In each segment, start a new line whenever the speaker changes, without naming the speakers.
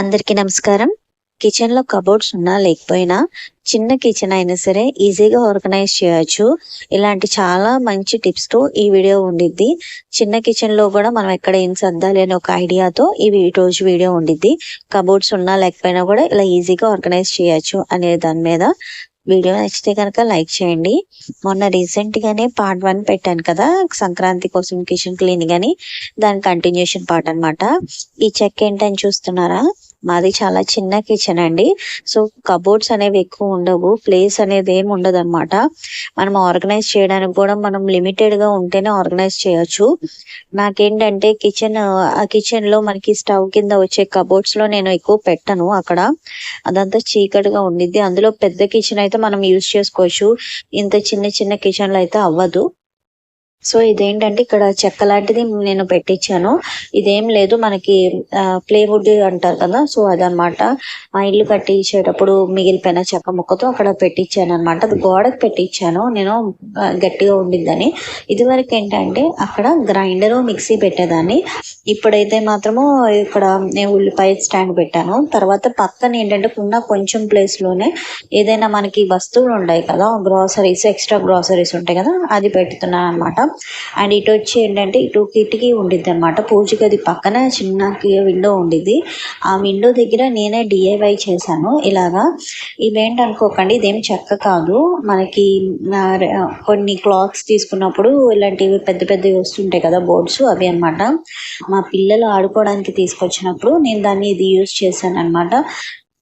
అందరికీ నమస్కారం. కిచెన్లో కబోర్డ్స్ ఉన్నా లేకపోయినా చిన్న కిచెన్ అయినా సరే ఈజీగా ఆర్గనైజ్ చేయొచ్చు. ఇలాంటి చాలా మంచి టిప్స్తో ఈ వీడియో ఉండిద్ది. చిన్న కిచెన్లో కూడా మనం ఎక్కడ ఏం సర్దాలి అనే ఒక ఐడియాతో ఈ రోజు వీడియో ఉండిద్ది. కబోర్డ్స్ ఉన్నా లేకపోయినా కూడా ఇలా ఈజీగా ఆర్గనైజ్ చేయొచ్చు అనే దాని మీద. వీడియో నచ్చితే కనుక లైక్ చేయండి. మొన్న రీసెంట్ గానే పార్ట్ వన్ పెట్టాను కదా సంక్రాంతి కోసం కిచెన్ క్లీన్ గాని దాని కంటిన్యూషన్ పార్ట్ అనమాట ఈ చెక్ ఏంటని చూస్తున్నారా? మాది చాలా చిన్న కిచెన్ అండి. సో కబోర్డ్స్ అనేవి ఎక్కువ ఉండవు. ప్లేస్ అనేది ఏమి ఉండదు అనమాట మనం ఆర్గనైజ్ చేయడానికి కూడా మనం లిమిటెడ్గా ఉంటేనే ఆర్గనైజ్ చేయొచ్చు. నాకేంటంటే కిచెన్ ఆ కిచెన్లో మనకి స్టవ్ కింద వచ్చే కబోర్డ్స్లో నేను ఎక్కువ పెట్టను అక్కడ. అదంతా చీకటిగా ఉండిద్ది. అందులో పెద్ద కిచెన్ అయితే మనం యూజ్ చేసుకోవచ్చు. ఇంత చిన్న చిన్న కిచెన్లో అయితే అవ్వదు. సో ఇదేంటంటే ఇక్కడ చెక్క లాంటిది నేను పెట్టించాను ఇదేం లేదు మనకి ప్లేవుడ్ అంటారు కదా సో అదనమాట. మా ఇల్లు కట్టించేటప్పుడు మిగిలిపోయిన చెక్క ముక్కతో అక్కడ పెట్టించాను అనమాట అది గోడకు పెట్టించాను నేను గట్టిగా ఉండిద్దని. ఇదివరకు ఏంటంటే అక్కడ గ్రైండర్ మిక్సీ పెట్టేదాన్ని. ఇప్పుడైతే మాత్రము ఇక్కడ నేను ఉల్లిపాయ స్టాండ్ పెట్టాను. తర్వాత పక్కన ఏంటంటే ఉన్న కొంచెం ప్లేస్లోనే ఏదైనా మనకి వస్తువులు ఉంటాయి కదా గ్రాసరీస్ ఎక్స్ట్రా గ్రాసరీస్ ఉంటాయి కదా అది పెడుతున్నాను అనమాట అండ్ ఇటు వచ్చి ఏంటంటే ఇటు కిటికీ ఉండిద్ది అనమాట పూజ గది పక్కన చిన్న విండో ఉండిద్ది. ఆ విండో దగ్గర నేనే డిఐవై చేశాను. ఇలాగా ఇవేంటి అనుకోకండి ఇదేం చెక్క కాదు. మనకి కొన్ని క్లాత్స్ తీసుకున్నప్పుడు ఇలాంటివి పెద్ద పెద్దవి వస్తుంటాయి కదా బోర్డ్స్ అవి అన్నమాట. మా పిల్లలు ఆడుకోవడానికి తీసుకొచ్చినప్పుడు నేను దాన్ని ఇది యూజ్ చేశాను అనమాట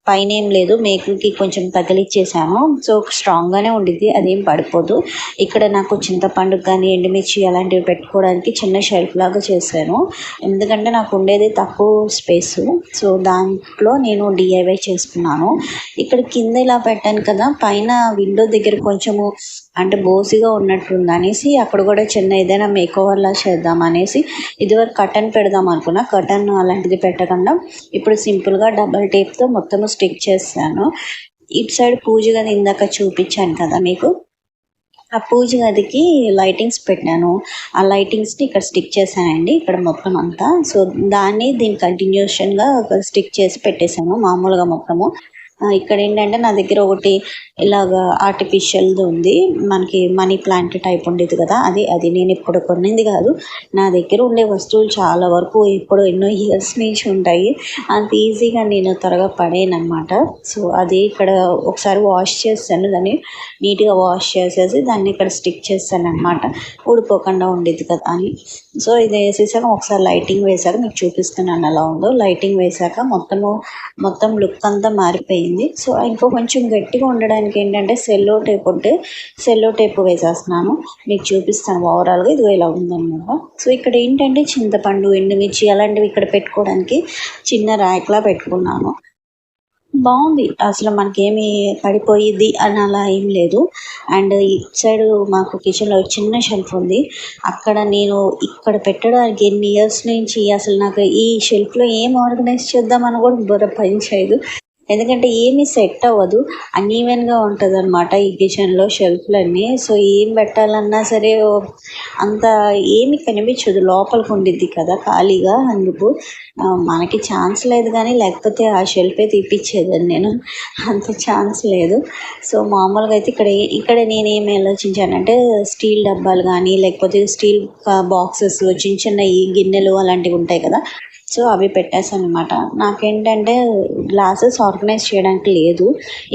పైన ఏం లేదు మేకులకి కొంచెం తగిలిచ్చేసాము. సో స్ట్రాంగ్గానే ఉండిద్ది అదేం పడిపోదు. ఇక్కడ నాకు చింతపండు కానీ ఎండుమిర్చి అలాంటివి పెట్టుకోవడానికి చిన్న షెల్ఫ్ లాగా చేశాను. ఎందుకంటే నాకు ఉండేది తక్కువ స్పేస్. సో దాంట్లో నేను డిఐవై చేసుకున్నాను. ఇక్కడ కింద ఇలా పెట్టాను కదా పైన విండో దగ్గర కొంచెము అంటే బోసిగా ఉన్నట్టుంది అనేసి అక్కడ కూడా చిన్న ఏదైనా మేకోవర్లా చేద్దాం అనేసి ఇదివరకు కటన్ పెడదాం అనుకున్నా. కటన్ అలాంటిది పెట్టకుండా ఇప్పుడు సింపుల్గా డబల్ టేప్తో మొత్తం స్టిక్ చేస్తాను ఇటు సైడ్ పూజ గది ఇందాక చూపించాను కదా మీకు. ఆ పూజ గదికి లైటింగ్స్ పెట్టాను. ఆ లైటింగ్స్ని ఇక్కడ స్టిక్ చేశానండి ఇక్కడ మొత్తం అంతా. సో దాన్ని దీని కంటిన్యూషన్గా స్టిక్ చేసి పెట్టేశాను మామూలుగా మొత్తము. ఇక్కడ ఏంటంటే నా దగ్గర ఒకటి ఇలాగ ఆర్టిఫిషియల్ది ఉంది. మనకి మనీ ప్లాంట్ టైప్ ఉండేది కదా అది అది నేను ఇప్పుడు కొన్నింది కాదు. నా దగ్గర ఉండే వస్తువులు చాలా వరకు ఇప్పుడు ఎన్నో ఇయర్స్ నుంచి ఉంటాయి. అంత ఈజీగా నేను త్వరగా పడేయను సో అది ఇక్కడ ఒకసారి వాష్ చేస్తాను. దాన్ని నీట్గా వాష్ చేసేసి దాన్ని ఇక్కడ స్టిక్ చేస్తాను అనమాట ఊడిపోకుండా ఉండేది కదా అని. సో ఇది వేసేసాక ఒకసారి లైటింగ్ వేసాక మీకు చూపిస్తున్నాను అలా ఉందో. లైటింగ్ వేసాక మొత్తము మొత్తం లుక్ అంతా మారిపోయింది. సో ఇంకో కొంచెం గట్టిగా ఉండడానికి ఏంటంటే సెల్లో టేప్ ఉంటే సెల్లో టేప్ వేసేస్తున్నాను. మీకు చూపిస్తాను ఓవరాల్గా ఇది ఇలా ఉందన్నమాట. సో ఇక్కడ ఏంటంటే చింతపండు ఎండుమిర్చి అలాంటివి ఇక్కడ పెట్టుకోవడానికి చిన్న ర్యాక్లా పెట్టుకున్నాను. బాగుంది. అసలు మనకేమి పడిపోయిద్ది అని అలా ఏం లేదు. అండ్ ఇటు సైడ్ మాకు కిచెన్లో చిన్న షెల్ఫ్ ఉంది. అక్కడ నేను ఇక్కడ పెట్టడానికి ఎన్ని ఇయర్స్ నుంచి అసలు నాకు ఈ షెల్ఫ్లో ఏం ఆర్గనైజ్ చేద్దామని కూడా బుర్ర పని చేయదు. ఎందుకంటే ఏమి సెట్ అవ్వదు. అన్ఈవెన్గా ఉంటుంది అనమాట ఈ కిచెన్లో షెల్ఫ్లన్నీ. సో ఏం పెట్టాలన్నా సరే అంత ఏమి కనిపించదు. లోపలికి ఉండిద్ది కదా ఖాళీగా అందుకు మనకి ఛాన్స్ లేదు కానీ లేకపోతే ఆ షెల్ఫే తీపిచ్చేదాన్ని నేను. అంత ఛాన్స్ లేదు. సో మామూలుగా అయితే ఇక్కడ ఇక్కడ నేను ఏమి ఆలోచించానంటే స్టీల్ డబ్బాలు కానీ లేకపోతే స్టీల్ బాక్సెస్ చిన్న చిన్న ఈ గిన్నెలు అలాంటివి ఉంటాయి కదా సో అవి పెట్టేసాను అనమాట నాకేంటంటే గ్లాసెస్ ఆర్గనైజ్ చేయడానికి లేదు.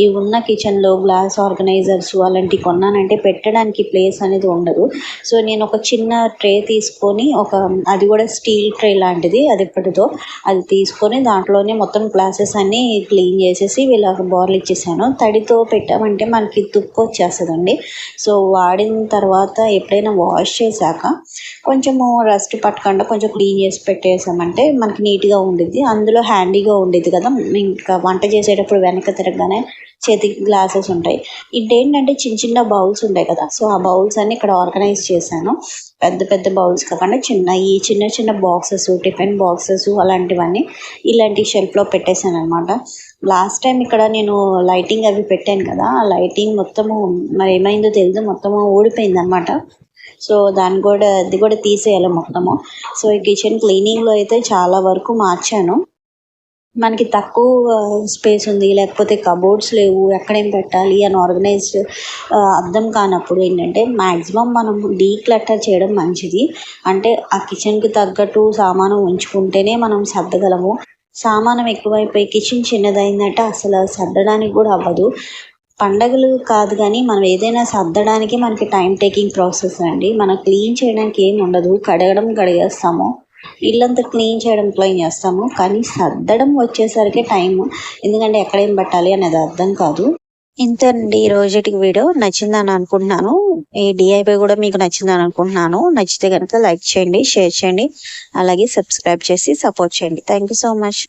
ఈ ఉన్న కిచెన్లో గ్లాస్ ఆర్గనైజర్స్ అలాంటివి కొన్నానంటే పెట్టడానికి ప్లేస్ అనేది ఉండదు. సో నేను ఒక చిన్న ట్రే తీసుకొని ఒక అది కూడా స్టీల్ ట్రే లాంటిది అది ఎప్పటిదో అది తీసుకొని దాంట్లోనే మొత్తం గ్లాసెస్ అన్నీ క్లీన్ చేసేసి వీళ్ళకి బార్లు ఇచ్చేసాను. తడితో పెట్టామంటే మనకి తుక్కు వచ్చేస్తుందండి. సో వాడిన తర్వాత ఎప్పుడైనా వాష్ చేశాక కొంచెము రస్ట్ పట్టకుండా కొంచెం క్లీన్ చేసి పెట్టేసామంటే మనకి నీట్గా ఉండిద్ది. అందులో హ్యాండీగా ఉండిద్ది కదా. ఇంకా వంట చేసేటప్పుడు వెనక తిరగగానే చేతికి గ్లాసెస్ ఉంటాయి. ఇదేంటంటే చిన్న చిన్న బౌల్స్ ఉంటాయి కదా. సో ఆ బౌల్స్ అన్ని ఇక్కడ ఆర్గనైజ్ చేశాను. పెద్ద పెద్ద బౌల్స్ కాకుండా చిన్న ఈ చిన్న చిన్న బాక్సెస్ టిఫిన్ బాక్సెస్ అలాంటివన్నీ ఇలాంటి షెల్ఫ్లో పెట్టేశాను అనమాట లాస్ట్ టైం ఇక్కడ నేను లైటింగ్ అవి పెట్టాను కదా. ఆ లైటింగ్ మొత్తము మరి ఏమైందో తెలియదు మొత్తము ఊడిపోయింది అనమాట సో దాన్ని కూడా అది కూడా తీసేయాలి మొత్తము. సో ఈ కిచెన్ క్లీనింగ్లో అయితే చాలా వరకు మార్చాను.
మనకి తక్కువ స్పేస్ ఉంది. లేకపోతే కబోర్డ్స్ లేవు. ఎక్కడేం పెట్టాలి అని ఆర్గనైజ్డ్ అర్థం కానప్పుడు ఏంటంటే మ్యాక్సిమం మనం డీక్లటర్ చేయడం మంచిది. అంటే ఆ కిచెన్కి తగ్గట్టు సామాను ఉంచుకుంటేనే మనం సర్దగలము. సామానం ఎక్కువైపోయి కిచెన్ చిన్నదైందంటే అసలు సర్దడానికి కూడా అవ్వదు. పండగలు కాదు కానీ మనం ఏదైనా సర్దడానికి మనకి టైం టేకింగ్ ప్రాసెస్ అండి. మనం క్లీన్ చేయడానికి ఏం ఉండదు. కడగడం కడిగేస్తాము. ఇల్లంతా క్లీన్ చేయడం క్లీన్ చేస్తాము. కానీ సర్దడం వచ్చేసరికి టైం ఎందుకంటే ఎక్కడేం పెట్టాలి అనేది అర్థం కాదు.
ఇంతేనండి ఈ రోజుకి వీడియో. నచ్చిందని అనుకుంటున్నాను. ఈ డిఐపై కూడా మీకు నచ్చిందని అనుకుంటున్నాను. నచ్చితే కనుక లైక్ చేయండి షేర్ చేయండి. అలాగే సబ్స్క్రైబ్ చేసి సపోర్ట్ చేయండి. Thank you so much